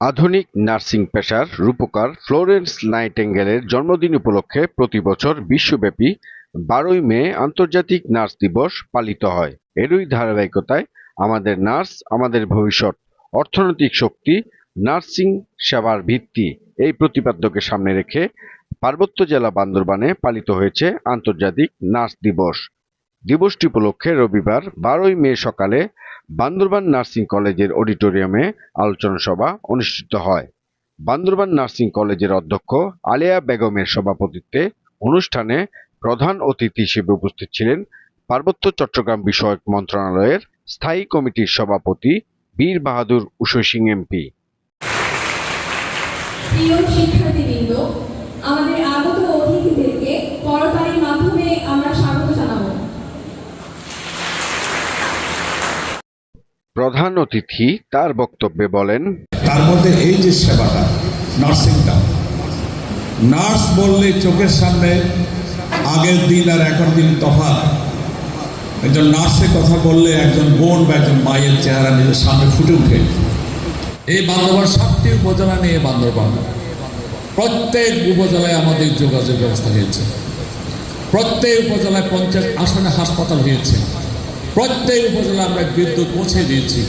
আধুনিক নার্সিং পেশার রূপকার ফ্লোরেন্স নাইটেঙ্গেলের জন্মদিন উপলক্ষে প্রতি বছর বিশ্বব্যাপী বারোই মে আন্তর্জাতিক নার্স দিবস পালিত হয়। এরই ধারাবাহিকতায় আমাদের নার্স, আমাদের ভবিষ্যৎ, অর্থনৈতিক শক্তি, নার্সিং সেবার ভিত্তি এই প্রতিপাদ্যকে সামনে রেখে পার্বত্য জেলা বান্দরবানে পালিত হয়েছে আন্তর্জাতিক নার্স দিবস। দিবসটি উপলক্ষে রবিবার বারোই মে সকালে বান্দরবান নার্সিং কলেজের অডিটোরিয়ামে আলোচনা সভা অনুষ্ঠিত হয়। বান্দরবান নার্সিং কলেজের অধ্যক্ষ আলেয়া বেগমের সভাপতিত্বে অনুষ্ঠানে প্রধান অতিথি হিসেবে উপস্থিত ছিলেন পার্বত্য চট্টগ্রাম বিষয়ক মন্ত্রণালয়ের স্থায়ী কমিটির সভাপতি বীর বাহাদুর উষয় সিং এমপি। আমাদের প্রধান অতিথি তার বক্তব্যে বলেন, তার মধ্যে এই যে সেবাটা, নার্সিংটা, নার্স বললে চোখের সামনে আগের দিন আর এখন দিন তফাৎ। একজন নার্সের কথা বললে একজন বোন বা একজন মায়ের চেহারা নিজের সামনে ফুটে উঠে এই বান্দরবান সাতটি উপজেলা নিয়ে বান্দরবান। প্রত্যেক উপজেলায় আমাদের যোগাযোগ ব্যবস্থা হয়েছে। প্রত্যেক উপজেলায় পঞ্চাশ আসনে হাসপাতাল হয়েছে। প্রত্যেক উপজেলায় আমরা বিদ্যুৎ পৌঁছে দিয়েছি।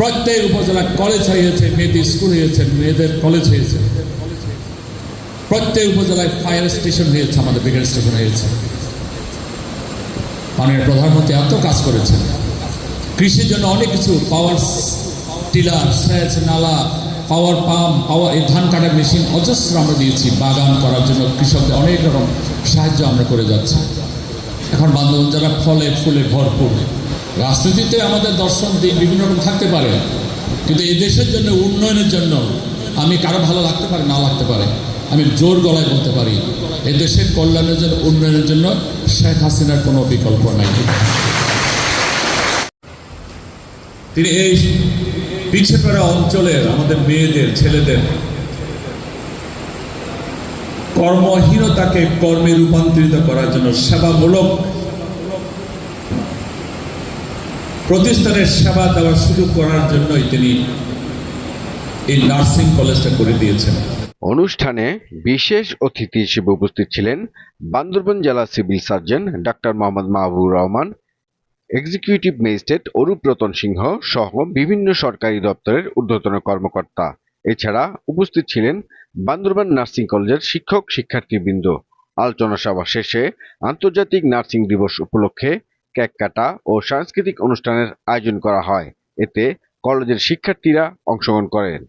প্রত্যেক উপজেলায় কলেজ হয়েছে, মেয়েদের স্কুল হয়েছে, মেয়েদের কলেজ হয়েছে। প্রত্যেক উপজেলায় ফায়ার স্টেশন হয়েছে, আমাদের ব্রিগেড স্টেশন হয়েছে। মাননীয় প্রধানমন্ত্রী এত কাজ করেছেন। কৃষির জন্য অনেক কিছু পাওয়ার টিলার সেচ, নালা পাওয়ার পাম্প পাওয়ার এই ধান কাটার মেশিন অজস্র আমরা দিয়েছি। বাগান করার জন্য কৃষকদের অনেক রকম সাহায্য আমরা করে যাচ্ছি। এখন বান্ধবন যারা ফলে ফুলে ভরপুর। রাজনীতিতে আমাদের দর্শন দিক বিভিন্ন রকম থাকতে পারে, কিন্তু এই দেশের জন্য, উন্নয়নের জন্য আমি কারও ভালো লাগতে পারে, না লাগতে পারে। আমি জোর গলায় বলতে পারি, এ দেশের কল্যাণের জন্য, উন্নয়নের জন্য শেখ হাসিনার কোনো বিকল্প নাই। তিনি এই পিছিয়ে পড়া অঞ্চলের আমাদের মেয়েদের, ছেলেদের কর্মহীনতাকে কর্মে রূপান্তরিত করার জন্য সেবামূলক প্রতিষ্ঠানের সেবা দেওয়ার সুযোগ করার জন্যই তিনি এই নার্সিং কলেজটা করে দিয়েছেন। অনুষ্ঠানে বিশেষ অতিথি হিসেবে উপস্থিত ছিলেন বান্দরবান জেলা civil surgeon doctor Mohammad Mahbub Rahman, executive magistrate Arup Ratan Singha সহ বিভিন্ন সরকারি দপ্তরের ঊর্ধ্বতন কর্মকর্তা। এছাড়া উপস্থিত ছিলেন বান্দরবান নার্সিং কলেজের শিক্ষক শিক্ষার্থীবৃন্দ। আলোচনা সভা শেষে আন্তর্জাতিক নার্সিং দিবস উপলক্ষে কেক কাটা ও সাংস্কৃতিক অনুষ্ঠানের আয়োজন করা হয়। এতে কলেজের শিক্ষার্থীরা অংশগ্রহণ করেন।